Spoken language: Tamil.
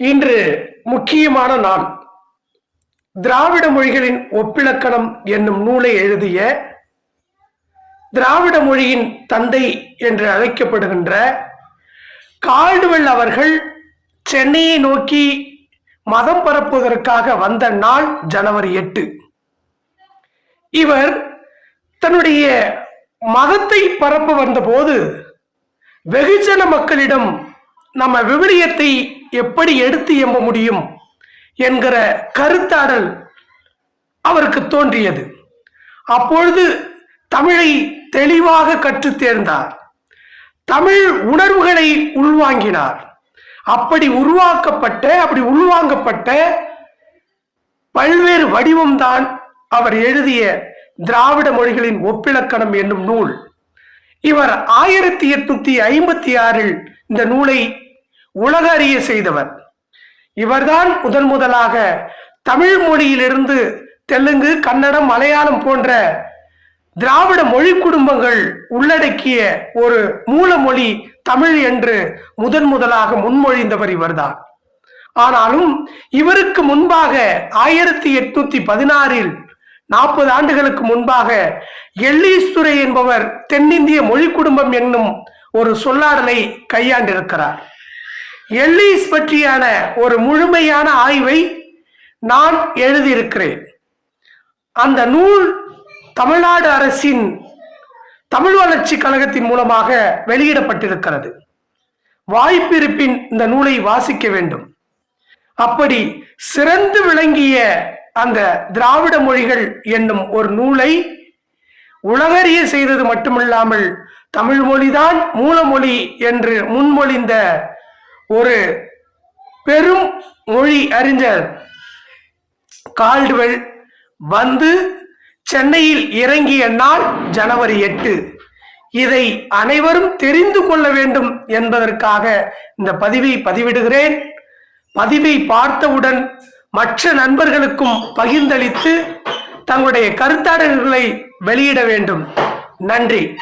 இன்று முக்கியமான நாள். திராவிட மொழிகளின் ஒப்பிலக்கணம் என்னும் நூலை எழுதிய திராவிட மொழியின் தந்தை என்று அழைக்கப்படுகின்ற கால்டுவெல் அவர்கள் சென்னையை நோக்கி மதம் பரப்புவதற்காக வந்த நாள் ஜனவரி எட்டு. இவர் தன்னுடைய மதத்தை பரப்ப வந்தபோது வெகுஜன மக்களிடம் நம்ம விவிலியத்தை எப்படி எடுத்து எம்ப முடியும் என்கிற கருத்தாடல் அவருக்கு தோன்றியது. அப்பொழுது தமிழை தெளிவாக கற்று தேர்ந்தார். தமிழ் உணர்வுகளை உள்வாங்கினார். அப்படி உருவாக்கப்பட்ட அப்படி உள்வாங்கப்பட்ட பல்வேறு வடிவம்தான் அவர் எழுதிய திராவிட மொழிகளின் ஒப்பிலக்கணம் என்னும் நூல். இவர் ஆயிரத்தி எட்நூத்தி ஐம்பத்தி ஆறில் இந்த நூலை உலக அறிய செய்தவர். இவர்தான் முதன் முதலாக தமிழ் மொழியிலிருந்து தெலுங்கு கன்னடம் மலையாளம் போன்ற திராவிட மொழி குடும்பங்கள் உள்ளடக்கிய ஒரு மூலமொழி தமிழ் என்று முதன் முதலாக முன்மொழிந்தவர் இவர்தான். ஆனாலும் இவருக்கு முன்பாக ஆயிரத்தி எட்நூத்தி பதினாறில் நாற்பது ஆண்டுகளுக்கு முன்பாக எல்லீஸ்துரை என்பவர் தென்னிந்திய மொழி குடும்பம் என்னும் ஒரு சொல்லாடலை கையாண்டிருக்கிறார். எல்லிஸ் பற்றியான ஒரு முழுமையான ஆய்வை நான் எழுதியிருக்கிறேன். அந்த நூல் தமிழ்நாடு அரசின் தமிழ் வளர்ச்சி கழகத்தின் மூலமாக வெளியிடப்பட்டிருக்கிறது. வாய்ப்பிருப்பின் இந்த நூலை வாசிக்க வேண்டும். அப்படி சிறந்து விளங்கிய அந்த திராவிட மொழிகள் என்னும் ஒரு நூலை உலகறிய செய்தது மட்டுமில்லாமல் தமிழ் மொழிதான் மூலமொழி என்று முன்மொழிந்த ஒரு பெரும் மொழி அறிஞர் கால்டுவெல் வந்து சென்னையில் இறங்கிய நாள் ஜனவரி எட்டு. இதை அனைவரும் தெரிந்து கொள்ள வேண்டும் என்பதற்காக இந்த பதிவை பதிவிடுகிறேன். பதிவை பார்த்தவுடன் மற்ற நண்பர்களுக்கும் பகிர்ந்தளித்து தங்களுடைய கருத்தாடல்களை வெளியிட வேண்டும். நன்றி.